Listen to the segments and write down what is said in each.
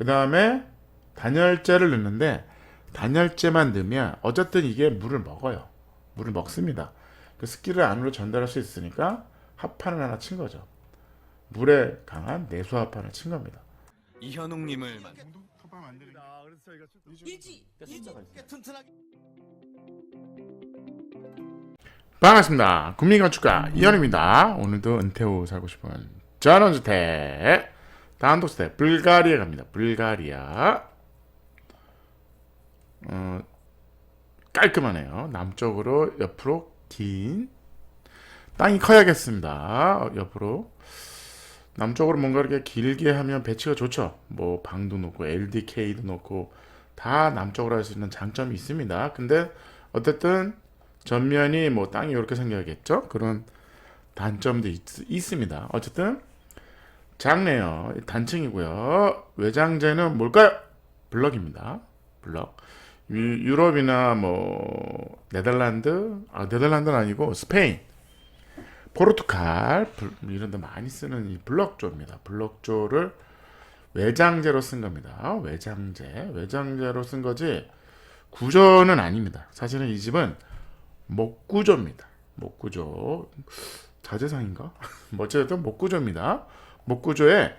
그 다음에 단열재를 넣는데 단열재만 넣으면 어쨌든 이게 물을 먹어요. 물을 먹습니다. 그 습기를 안으로 전달할 수 있으니까 합판을 하나 친 거죠. 물에 강한 내수 합판을 친 겁니다. 이현웅님을 튼튼하게 반갑습니다. 국민건축가 이현입니다. 오늘도 은퇴 후 살고 싶은 전원주택 단독주택 불가리아 갑니다. 불가리아 어, 깔끔하네요. 남쪽으로 옆으로 긴 땅이 커야겠습니다. 옆으로 남쪽으로 뭔가 이렇게 길게 하면 배치가 좋죠. 뭐 방도 놓고 LDK도 놓고 다 남쪽으로 할 수 있는 장점이 있습니다. 근데 어쨌든 전면이 뭐 땅이 이렇게 생겨야겠죠. 그런 단점도 있, 습니다 어쨌든 작네요. 단층이고요. 외장재는 뭘까요? 블럭입니다. 블럭. 유, 유럽이나 뭐 네덜란드, 아 네덜란드는 아니고 스페인, 포르투갈 불- 이런 데 많이 쓰는 이 블럭조입니다. 블럭조를 외장재로 쓴 겁니다. 외장재, 외장재로 쓴 거지 구조는 아닙니다. 사실은 이 집은 목구조입니다. 목구조 자재상인가? 뭐 어쨌든 목구조입니다. 목구조에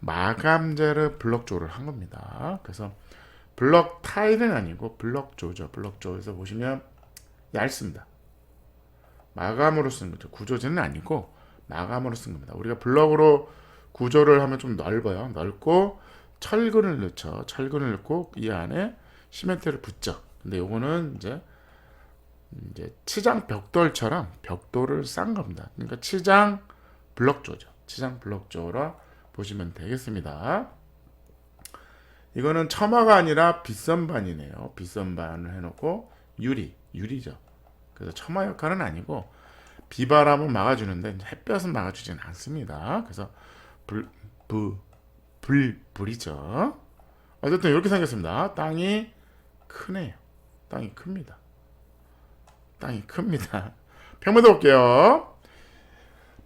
마감재를 블럭조를 한 겁니다. 그래서 블럭 타일은 아니고 블럭조죠. 블럭조에서 보시면 얇습니다. 마감으로 쓴 거죠. 구조재는 아니고 마감으로 쓴 겁니다. 우리가 블럭으로 구조를 하면 좀 넓어요. 넓고 철근을 넣죠. 철근을 넣고 이 안에 시멘트를 붙죠. 근데 요거는 이제 이제 치장 벽돌처럼 벽돌을 싼 겁니다. 그러니까 치장 블럭조죠. 치장 블럭조라 보시면 되겠습니다. 이거는 처마가 아니라 빗선반이네요. 빗선반을 해놓고 유리, 유리죠. 그래서 처마 역할은 아니고 비바람은 막아주는데 햇볕은 막아주지는 않습니다. 그래서 불, 부, 불, 불이죠. 어쨌든 이렇게 생겼습니다. 땅이 크네요. 땅이 큽니다. 땅이 큽니다. 평면도 볼게요.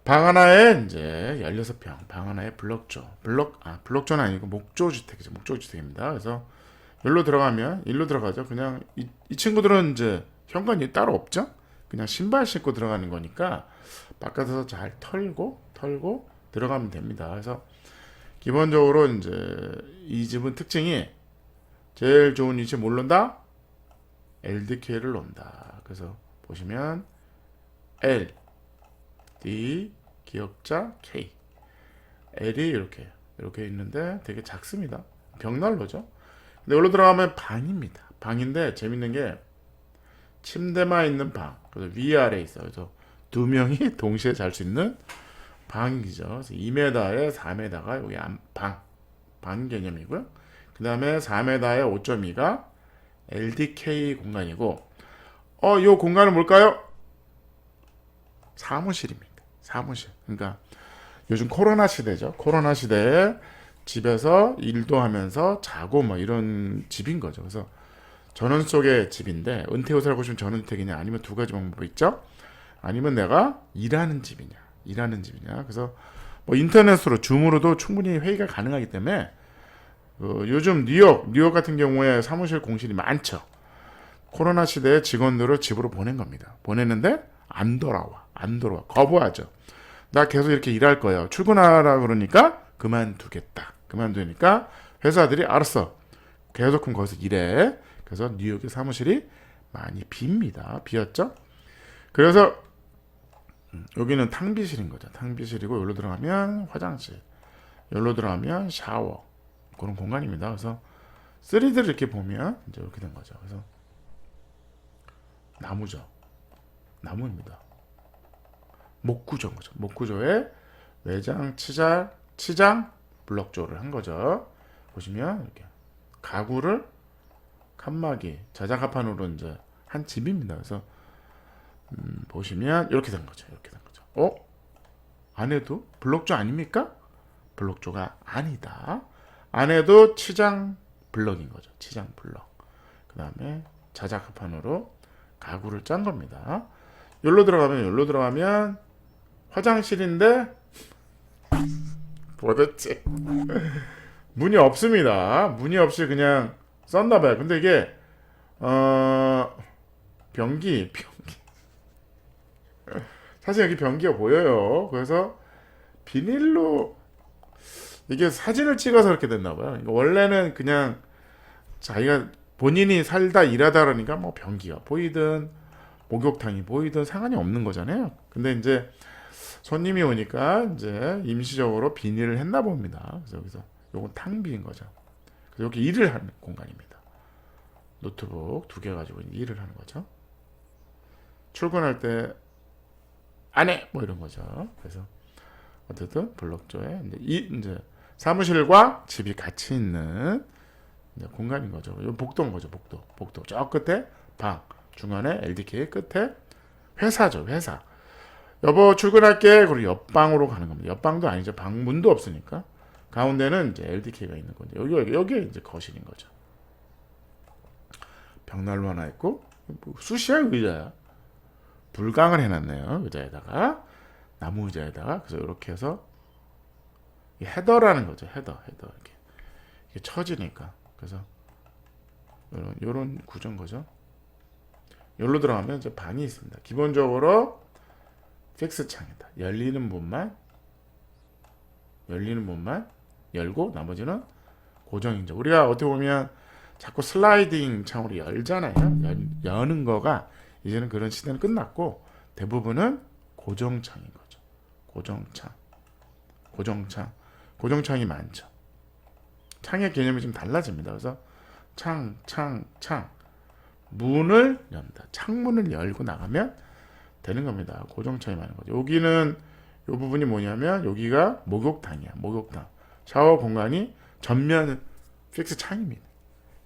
방 하나에 이제 16평, 방 하나에 블럭조. 블럭, 아, 블럭조는 아니고 목조 주택이죠. 목조 주택입니다. 그래서 여기로 들어가면, 일로 들어가죠. 그냥 이, 이 친구들은 이제 현관이 따로 없죠? 그냥 신발 신고 들어가는 거니까 바깥에서 잘 털고, 털고 들어가면 됩니다. 그래서 기본적으로 이제 이 집은 특징이 제일 좋은 위치 뭘 놓는다? LDK를 놓는다. 그래서 보시면 L, D, 기역자 K. L이 이렇게 이렇게 있는데 되게 작습니다. 벽난로죠. 근데 여기로 들어가면 방입니다. 방인데 재밌는 게 침대만 있는 방. 그래서 위아래 있어요. 그래서 두 명이 동시에 잘 수 있는 방이죠. 그래서 2m에 4m가 여기 안- 방. 방 개념이고요. 그 다음에 4m에 5.2가 LDK 공간이고, 어, 이 공간은 뭘까요? 사무실입니다. 사무실. 그러니까 요즘 코로나 시대죠. 코로나 시대에 집에서 일도 하면서 자고 뭐 이런 집인 거죠. 그래서 전원 속의 집인데 은퇴 후 살고 싶은 전원주택이냐 아니면 두 가지 방법이 있죠. 아니면 내가 일하는 집이냐, 일하는 집이냐. 그래서 뭐 인터넷으로 줌으로도 충분히 회의가 가능하기 때문에 어, 요즘 뉴욕, 뉴욕 같은 경우에 사무실 공실이 많죠. 코로나 시대에 직원들을 집으로 보낸 겁니다. 보냈는데 안 돌아와, 안 돌아와, 거부하죠. 나 계속 이렇게 일할 거예요. 출근하라 그러니까 그만두겠다. 그만두니까 회사들이 알았어. 계속 그럼 거기서 일해. 그래서 뉴욕의 사무실이 많이 빕니다. 비었죠? 그래서 음, 여기는 탕비실인 거죠. 탕비실이고 여기로 들어가면 화장실, 여기로 들어가면 샤워 그런 공간입니다. 그래서 3D를 이렇게 보면 이제 이렇게 된 거죠. 그래서 나무죠. 나무입니다. 목구조인 거죠. 목구조에 외장, 치장, 치장, 블럭조를 한 거죠. 보시면 이렇게 가구를 칸막이, 자작합판으로 이제 한 집입니다. 그래서 음, 보시면 이렇게 된 거죠. 이렇게 된 거죠. 어? 안에도 블럭조 아닙니까? 블럭조가 아니다. 안에도 치장 블럭인 거죠. 치장 블럭. 그 다음에 자작합판으로 가구를 짠 겁니다. 여기로 들어가면 여기로 들어가면 화장실인데 도대체 문이 없습니다. 문이 없이 그냥 썼나 봐요. 근데 이게 어 변기 변기 사실 여기 변기가 보여요. 그래서 비닐로 이게 사진을 찍어서 이렇게 됐나 봐요. 그러니까 원래는 그냥 자기가 본인이 살다 일하다 그러니까 뭐 변기가 보이든 목욕탕이 보이든 상관이 없는 거잖아요. 근데 이제 손님이 오니까 이제 임시적으로 비닐을 했나 봅니다. 그래서 여기서 요건 탕비인 거죠. 그래서 여기 일을 하는 공간입니다. 노트북 두 개 가지고 일을 하는 거죠. 출근할 때 안해 뭐 이런 거죠. 그래서 어쨌든 블록조에 이제 이 이제 사무실과 집이 같이 있는 공간인 거죠. 이 복도인 거죠. 복도. 복도. 저 끝에 방. 중간에 LDK 끝에 회사죠. 회사. 여보 출근할게. 그리고 옆방으로 가는 겁니다. 옆방도 아니죠. 방문도 없으니까. 가운데는 이제 LDK가 있는 건데 여기 여기 여기 이제 거실인 거죠. 벽난로 하나 있고 뭐 쑤시야 의자야. 불강을 해놨네요. 의자에다가 나무 의자에다가 그래서 이렇게 해서 이 헤더라는 거죠. 헤더 헤더 이렇게 이게 처지니까 그래서 이런 이런 구조인 거죠. 여기로 들어가면 이제 방이 있습니다. 기본적으로 픽스 창이다. 열리는 문만 열리는 문만 열고 나머지는 고정이죠. 우리가 어떻게 보면 자꾸 슬라이딩 창으로 열잖아요. 연, 여는 거가 이제는 그런 시대는 끝났고 대부분은 고정창인 거죠. 고정창, 고정창, 고정창이 많죠. 창의 개념이 좀 달라집니다. 그래서 창, 창, 창. 문을 연다. 창문을 열고 나가면 되는 겁니다. 고정창이 많은 거죠. 여기는 이 부분이 뭐냐면 여기가 목욕탕이야. 목욕탕. 샤워 공간이 전면 픽스 창입니다.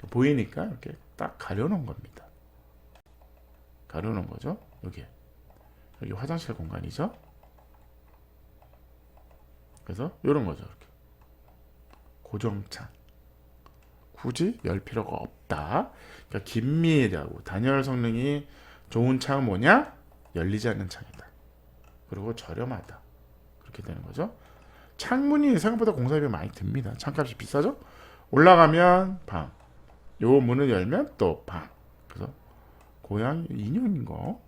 보이니까 이렇게 딱 가려놓은 겁니다. 가려놓은 거죠. 여기 여기 화장실 공간이죠. 그래서 이런 거죠. 이렇게 고정창. 굳이 열 필요가 없다. 그러니까 긴밀하고 단열 성능이 좋은 창은 뭐냐? 열리지 않는 창이다. 그리고 저렴하다. 그렇게 되는 거죠. 창문이 생각보다 공사비 많이 듭니다. 창값이 비싸죠? 올라가면 방. 요 문을 열면 또 방. 그래서 고양이 인형인 거.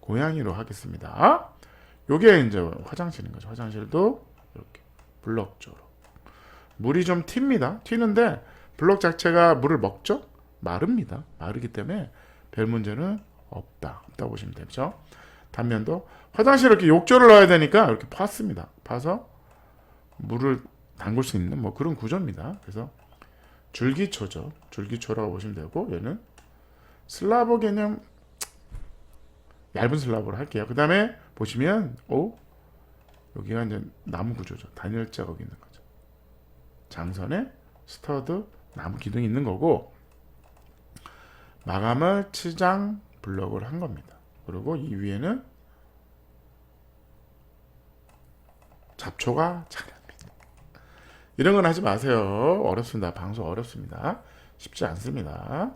고양이로 하겠습니다. 요게 이제 화장실인 거죠. 화장실도 이렇게 블럭조로. 물이 좀 튑니다. 튀는데 블럭 자체가 물을 먹죠? 마릅니다. 마르기 때문에 별 문제는 없다. 없다 보시면 되죠. 단면도 화장실 이렇게 욕조를 넣어야 되니까 이렇게 팠습니다. 파서 물을 담글 수 있는 뭐 그런 구조입니다. 그래서 줄기초죠. 줄기초라고 보시면 되고 얘는 슬라브 개념 얇은 슬라브로 할게요. 그 다음에 보시면 오 여기가 이제 나무 구조죠. 단열 자국이 있는 거죠. 장선에 스터드 나무 기둥이 있는 거고 마감을 치장 블럭을 한 겁니다. 그리고 이 위에는 잡초가 자랍니다. 이런 건 하지 마세요. 어렵습니다. 방송 어렵습니다. 쉽지 않습니다.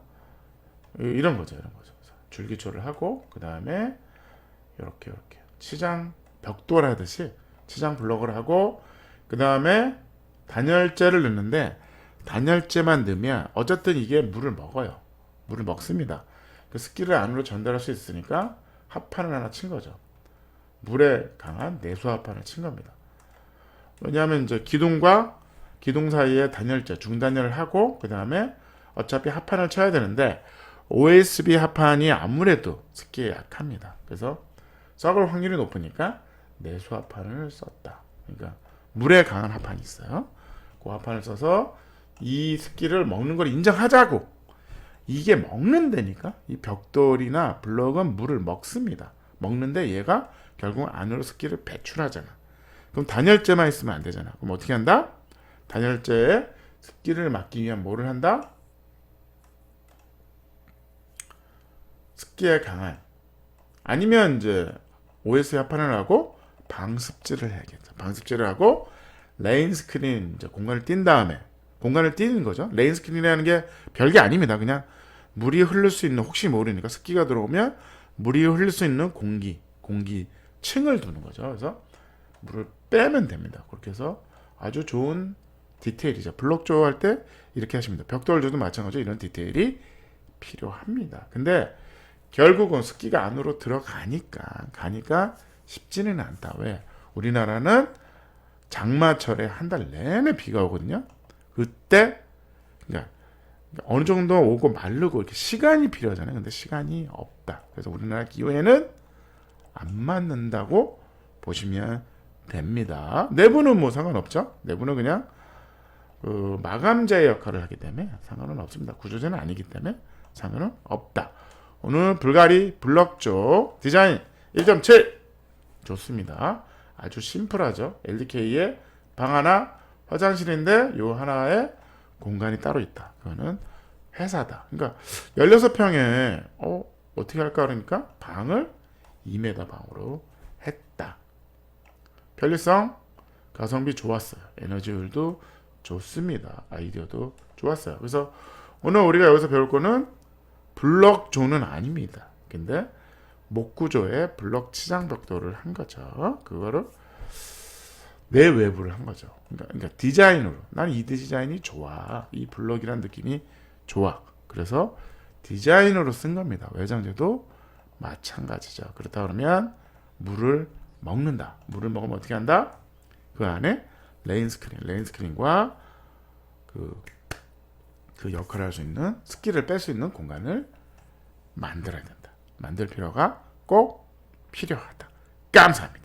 이- 이런 거죠, 이런 거죠. 줄기초를 하고 그 다음에 이렇게 이렇게 치장 벽돌 하듯이 치장 블럭을 하고 그 다음에 단열재를 넣는데 단열재만 넣으면 어쨌든 이게 물을 먹어요. 물을 먹습니다. 그 습기를 안으로 전달할 수 있으니까 합판을 하나 친 거죠. 물에 강한 내수 합판을 친 겁니다. 왜냐하면 이제 기둥과 기둥 사이에 단열재 중단열을 하고 그 다음에 어차피 합판을 쳐야 되는데 OSB 합판이 아무래도 습기에 약합니다. 그래서 썩을 확률이 높으니까 내수 합판을 썼다. 그러니까 물에 강한 합판이 있어요. 그 합판을 써서 이 습기를 먹는 걸 인정하자고. 이게 먹는다니까 이 벽돌이나 블럭은 물을 먹습니다. 먹는데 얘가 결국 안으로 습기를 배출하잖아. 그럼 단열재만 있으면 안 되잖아. 그럼 어떻게 한다? 단열재에 습기를 막기 위한 뭐를 한다? 습기에 강한 아니면 이제 OS 합판을 하고 방습제를 해야겠죠. 방습제를 하고 레인 스크린 이제 공간을 띈 다음에 공간을 띄는 거죠. 레인 스크린이라는 게 별게 아닙니다. 그냥 물이 흐를 수 있는 혹시 모르니까 습기가 들어오면 물이 흐를 수 있는 공기 공기 층을 두는 거죠. 그래서 물을 빼면 됩니다. 그렇게 해서 아주 좋은 디테일이죠. 블록 조 할 때 이렇게 돼요. 벽돌조도 마찬가지로 이런 디테일이 필요합니다. 근데 결국은 습기가 안으로 들어가니까 가니까 쉽지는 않다. 왜? 우리나라는 장마철에 한 달 내내 비가 오거든요. 그때 그러니까 어느 정도 오고 마르고 이렇게 시간이 필요하잖아요. 근데 시간이 없다. 그래서 우리나라 기후에는 안 맞는다고 보시면 됩니다. 내부는 뭐 상관없죠. 내부는 그냥 그 마감재 역할을 하기 때문에 상관은 없습니다. 구조재는 아니기 때문에 상관은 없다. 오늘 불가리 블럭 쪽 디자인 1.7 좋습니다. 아주 심플하죠. LDK에 방 하나 화장실인데 요 하나에 공간이 따로 있다. 그거는 회사다. 그러니까 16평에 어 어떻게 할까 그러니까 방을 2m 방으로 했다. 편리성 가성비 좋았어요. 에너지율도 좋습니다. 아이디어도 좋았어요. 그래서 오늘 우리가 여기서 배울 거는 블럭 존은 아닙니다. 근데 목구조에 블럭 치장 벽돌을 한 거죠. 그거를 내 외부를 한 거죠. 그러니까, 그러니까 디자인으로 난이 디자인이 좋아. 이 블럭이란 느낌이 좋아. 그래서 디자인으로 쓴 겁니다. 외장재도 마찬가지죠. 그렇다 그러면 물을 먹는다. 물을 먹으면 어떻게 한다? 그 안에 레인 스크린, 레인 스크린과 그, 그 역할을 할 수 있는 습기를 뺄수 있는 공간을 만들어야 된다. 만들 필요가 꼭 필요하다. 감사합니다.